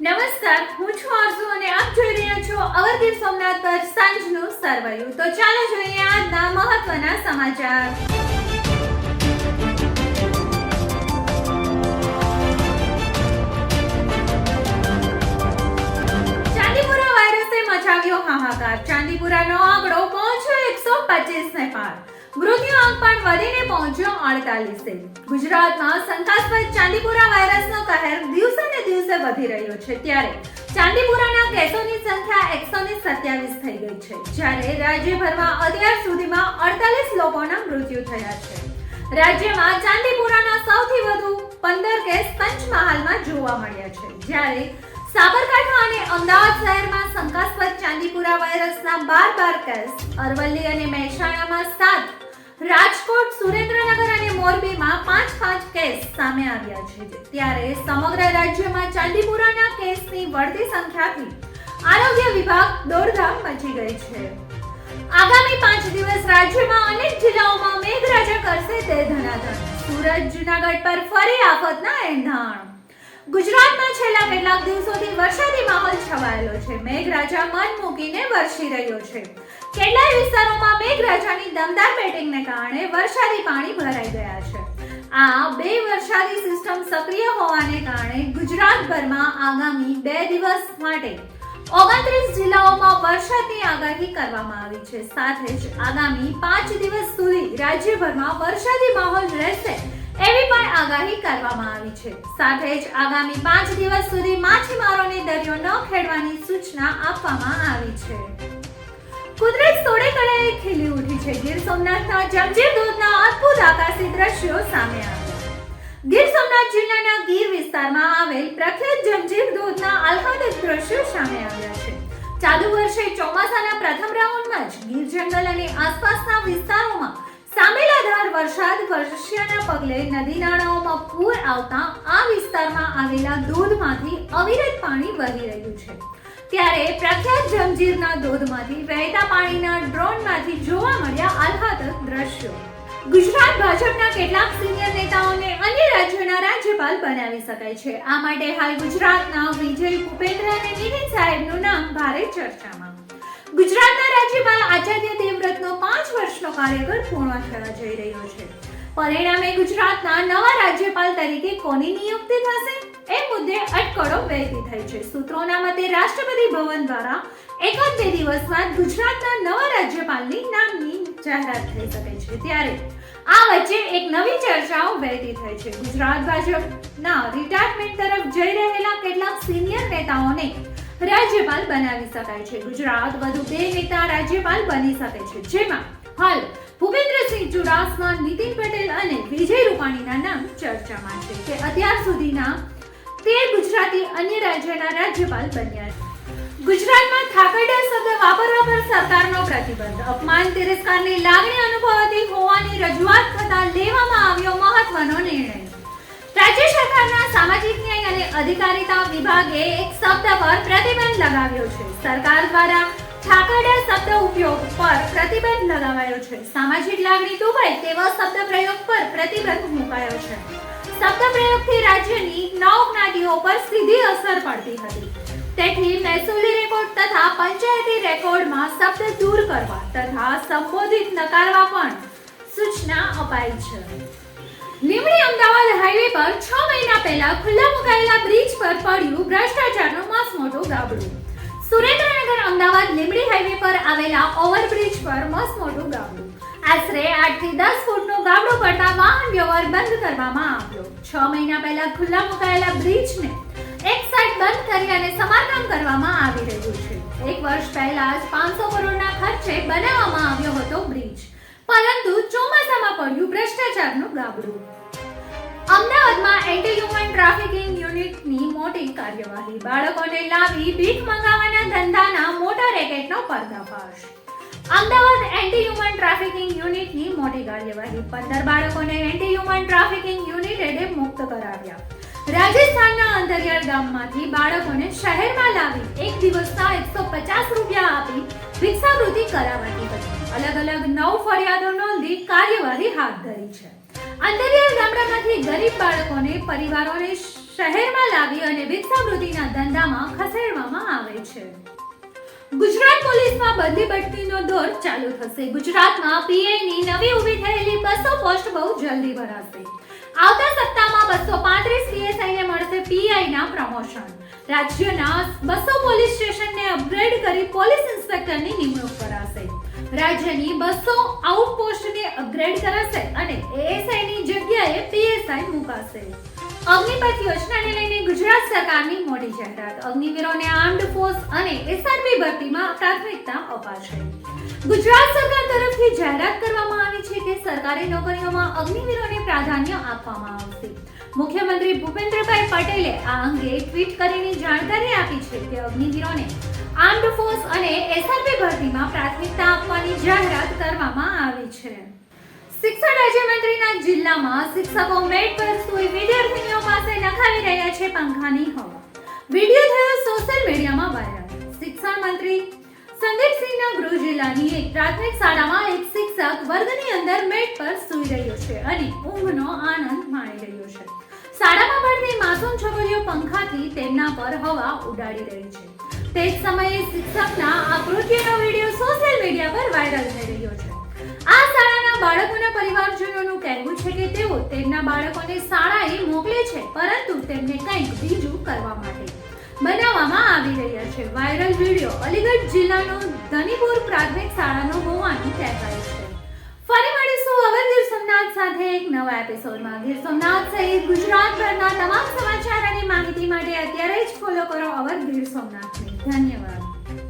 નમસ્કાર, હું છું આરઝુ અને આપ જોઈ રહ્યા છો અવર સોમનાથ પર સાંજનું સરવૈયું. તો ચાલો જોઈએ આજના મહત્વના સમાચાર. ચાંદીપુરા વાયરસે મચાવ્યો હાહાકાર. ચાંદીપુરાનો આંકડો પહોંચ્યો એકસો પચીસ ને પાર. મૃત્યુ આંક પણ વધીને પહોંચ્યો અડતાલીસે. ગુજરાતમાં શંકાસ્પદ ચાંદીપુરા વાયરસનો કહેર દિવસે ને દિવસે વધી રહ્યો છે. ત્યારે ચાંદીપુરાના કેસોની સંખ્યા એકસો ને સત્યાવીસ થઈ ગઈ છે, જ્યારે રાજ્યભરમાં અત્યાર સુધીમાં અડતાલીસ લોકોના મૃત્યુ થયા છે. રાજ્યમાં ચાંદીપુરાના સૌથી વધુ પંદર કેસ પંચમહાલમાં જોવા મળ્યા છે. જ્યારે સાબરકાંઠા અને અમદાવાદ શહેરમાં શંકાસ્પદ ચાંદીપુરા વાયરસના બાર બાર કેસ, અરવલ્લી અને મહેસાણામાં સાત રાજકોટ, સુરેન્દ્રનગર અને મોરબીમાં પાંચ પાંચ કેસ સામે આવ્યા છે. ત્યારે સમગ્ર રાજ્યમાં ચાંદીપુરાના કેસની વધતી સંખ્યાથી આરોગ્ય વિભાગ દોડધામ મચી ગઈ છે. આગામી પાંચ દિવસ રાજ્યમાં અનેક જિલ્લાઓમાં મેઘરાજા કરશે તે ધનાધન સુરત, જુનાગઢ પર ફરી આફતના એંધાણ. ગુજરાતમાં છેલ્લા કેટલાક દિવસોથી વરસાદી માહોલ છવાયેલો છે. મેઘરાજા મન મૂકીને વરસી રહ્યો છે. કેટલાય વિસ્તારોમાં મેઘરાજાની દમદાર બેટિંગને કારણે વરસાદી પાણી ભરાઈ ગયા છે. આ બે વરસાદી સિસ્ટમ સક્રિય હોવાને કારણે ગુજરાતભરમાં આગામી બે દિવસ માટે ઓગણત્રીસ જિલ્લાઓમાં વરસાદની આગાહી કરવામાં આવી છે. સાથે જ આગામી પાંચ દિવસ સુધી રાજ્યભરમાં વરસાદી માહોલ રહેશે એવી પણ આગાહી કરવામાં આવી છે. સાથે જ આગામી પાંચ દિવસ સુધી માછીમારોને દરિયો ન ખેડવાની સૂચના આપવામાં આવી છે. કુદરત સોડે કળાએ ખીલી ઉઠી છે. ગીર સોમનાથના જમજીર ધોધના અદ્ભુત આકાશી દ્રશ્યો સામે આવ્યા. ગીર સોમનાથ જિલ્લાના ગીર વિસ્તારમાં આવેલ પ્રખ્યાત જમજીર ધોધના આહ્લાદક દ્રશ્યો સામે આવ્યા છે. ચાલુ વર્ષે ચોમાસાના પ્રથમ રાઉન્ડમાં જ ગીર જંગલ અને આસપાસના સામેલાધાર વરસાદ વરસ્યાના પગલે નદી નાળાઓમાં પૂર આવતા આ વિસ્તારમાં આવેલા ધોધમાંથી અવિરત પાણી વહી રહ્યું છે. ત્યારે પ્રખ્યાત જંજીરના ધોધમાંથી વહેતા પાણીના ડ્રોનમાંથી જોવા મળ્યા આહલાદક દ્રશ્યો. ગુજરાત ભાજપના કેટલાક સિનિયર નેતાઓને અન્ય રાજ્યોના રાજ્યપાલ બનાવી શકાય છે. આ માટે હાલ ગુજરાતના વિજય ભૂપેન્દ્ર અને નિતિન સાહેબનું નામ ભારે ચર્ચામાં. ગુજરાતના રાજ્યપાલ આચાર્ય દેવવ્રતનો પાંચ વર્ષનો કાર્યકાળ પૂર્ણ થવા જઈ રહ્યો છે. પરિણામે ગુજરાતના નવા રાજ્યપાલ તરીકે કોની નિયુક્તિ થશે? એ મુદ્દે અટકળો વહેતી થઈ છે. સૂત્રોના મતે રાષ્ટ્રપતિ ભવન દ્વારા એકાદ બે દિવસમાં ગુજરાતના નવા રાજ્યપાલની નામની જાહેરાત થઈ શકે છે. ત્યારે આ વચ્ચે એક નવી ચર્ચાઓ વહેતી થઈ છે. ગુજરાત ભાજપના રિટાયરમેન્ટ તરફ જઈ રહેલા કેટલાક સિનિયર નેતાઓને રાજ્યપાલ બનાવી શકાય છે. ગુજરાત વધુ બે નેતા રાજ્યપાલ બની શકે છે. જેમાં હાલ ભૂપેન્દ્રસિંહ ચુડાસમા, નીતિન પટેલ અને વિજય રૂપાણીના નામ ચર્ચામાં છે કે અત્યાર સુધીના તેર ગુજરાતી અન્ય રાજ્યના રાજ્યપાલ બન્યા છે. ગુજરાતમાં થાકરડા શબ્દ વાપરવા પર સરકારનો પ્રતિબંધ. અપમાન તિરસ્કારની લાગણી અનુભવાતી હોવાની રજૂઆત થતા લેવામાં આવ્યો મહત્વનો નિર્ણય. રાજ્ય સરકારના સામાજિક ન્યાય અને અધિકારીતા વિભાગે એક શબ્દ પર પ્રતિબંધ લગાવ્યો છે. સરકાર દ્વારા ઠાકરડા શબ્દ ઉપયોગ પર પ્રતિબંધ લગાવાયો છે. સામાજિક લાગણી દુભાય તેવા શબ્દ પ્રયોગ પર પ્રતિબંધ મુકાયો છે. શબ્દ પ્રયોગથી રાજ્યની નવ જ્ઞાતિઓ પર સીધી અસર પડતી હતી. તેથી મહેસૂલી રેકોર્ડ તથા પંચાયતી રેકોર્ડમાં શબ્દ દૂર કરવા તથા સંબોધિત નકારવા પણ સૂચના અપાઈ છે. લીમડી અમદાવાદ હાઈવે પર છ મહિના પહેલા ખુલ્લા મુકાયેલા બ્રિજ પર પડ્યું ભ્રષ્ટાચારનું મોટો ગાબડું. સુરેન્દ્રનગર અમદાવાદ લીમડી હાઈવે પર આવેલા ઓવરબ્રિજ પર મસમોટું ગાબડું. આશરે 8 થી દસ ફૂટનો ગાબડો પડતા વાહન વ્યવહાર બંધ કરવામાં આવ્યો. છ મહિના પહેલા ખુલ્લા મુકાયેલા બ્રિજને એક સાઈડ બંધ કરી અને સમારકામ કરવામાં આવી રહ્યું છે. એક વર્ષ પહેલા જ પાંચસો કરોડના ખર્ચે બનાવવામાં આવ્યો હતો બ્રિજ પરંતુ ચોમાસામાં પડ્યું ભ્રષ્ટાચારનું ગાબડું. અમદાવાદમાં એન્ટી હ્યુમન ટ્રાફિકિંગ યુનિટની મોટી કાર્યવાહી. બાળકોને લાવી ભીખ મંગાવવાના ધંધાના મોટા રેકેટનો પર્દાફાશ. અમદાવાદ એન્ટી હ્યુમન ટ્રાફિકિંગ યુનિટની મોટી કાર્યવાહી. પંદર બાળકોને એન્ટી હ્યુમન ટ્રાફિકિંગ યુનિટે મુક્ત કરાવ્યા. રાજસ્થાનના અંતરિયાળ ગામમાંથી બાળકોને શહેરમાં લાવી એક દિવસના એકસો પચાસ રૂપિયા આપી ભિક્ષાવૃત્તિ કરાવવાની હતી અલગ અલગ નવ ફરિયાદો નોંધી કાર્યવાહી હાથ ધરી છે. અંતરિયાળ ગામડામાંથી ગરીબ બાળકોને પરિવારોને શહેરમાં લાવી અને ભિક્ષાવૃત્તિના ધંધામાં ખસેડવામાં આવે છે. ગુજરાત પોલીસમાં બદલી બઢતીનો દોર ચાલુ થશે. ગુજરાતમાં પીએની નવી ઊભી થયેલી બસો પોસ્ટ બહુ જલ્દી ભરાશે. આવતા સપ્તાહમાં બસો પાંત્રીસ પીએસઆઈને મળશે પીઆઈના પ્રમોશન રાજ્યના બસો પોલીસ સ્ટેશનને અપગ્રેડ કરી પોલીસ ઇન્સ્પેક્ટરની નિમણૂક કરાશે. રાજ્યની બસો આઉટપોસ્ટને અપગ્રેડ કરાશે અને એએસઆઈની જગ્યાએ પીએસઆઈ મુકાશે. અગ્નિપથ યોજનાને લઈને ગુજરાત સરકારની મોટી જાહેરાત. અગ્નિવીરોને આર્મ્ડ ફોર્સ અને એસઆરપી ભરતીમાં પ્રાથમિકતા અપાશે. ગુજરાત સરકાર તરફથી જાહેરાત કરવામાં આવી છે કે સરકારી નોકરીઓમાં અગ્નિવીરોને પ્રાધાન્ય આપવામાં આવશે. મુખ્યમંત્રી ભૂપેન્દ્રભાઈ પટેલે આ અંગે ટ્વીટ કરીને જાણકારી આપી છે કે અગ્નિવીરોને આર્મ્ડ ફોર્સ અને એસઆરપી ભરતીમાં પ્રાથમિકતા આપવાની જાહેરાત કરવામાં આવી છે. શિક્ષણ રાજ્યમંત્રીના જિલ્લામાં શિક્ષકો મેટ પર સૂઈ વિદ્યાર્થીનીઓ પાસે નખાવી રહ્યા છે પંખાની હવા. વીડિયો થયો સોશિયલ મીડિયામાં વાયરલ. શિક્ષણ મંત્રી સંદીપસિંહના ગૃહ જિલ્લાની એક પ્રાથમિક શાળામાં એક શિક્ષક વર્ગની અંદર મેટ પર સૂઈ રહ્યો છે અને ઊંઘનો આનંદ માણી રહ્યો છે. શાળામાં ભણતી માસૂમ છોકરીઓ પંખાથી તેમના પર હવા ઉડાડી રહી છે. તે જ સમયે શિક્ષકના આ કૃત્યનો વીડિયો સોશિયલ મીડિયા પર વાયરલ થઈ રહ્યો છે. આ શાળાના બાળકોના પરિવારજનોનું કહેવું છે કે તેઓ તેમના બાળકોને શાળાએ મોકલે છે, પરંતુ તેમને કંઈક બીજું કરવા માટે. બનાવવામાં આવી રહ્યા છે. વાયરલ વીડિયો અલીગઢ જિલ્લાનો ધનીપુર પ્રાથમિક શાળાનો હોવાનું કહેવાય છે. ફરી મળીશું હવે ગીર સોમનાથ સાથે એક નવા એપિસોડમાં. ગીર સોમનાથ સહિત ગુજરાતભરના તમામ સમાચાર અને માહિતી માટે અત્યારે જ ફોલો કરો અવર ગીર સોમનાથને. ધન્યવાદ.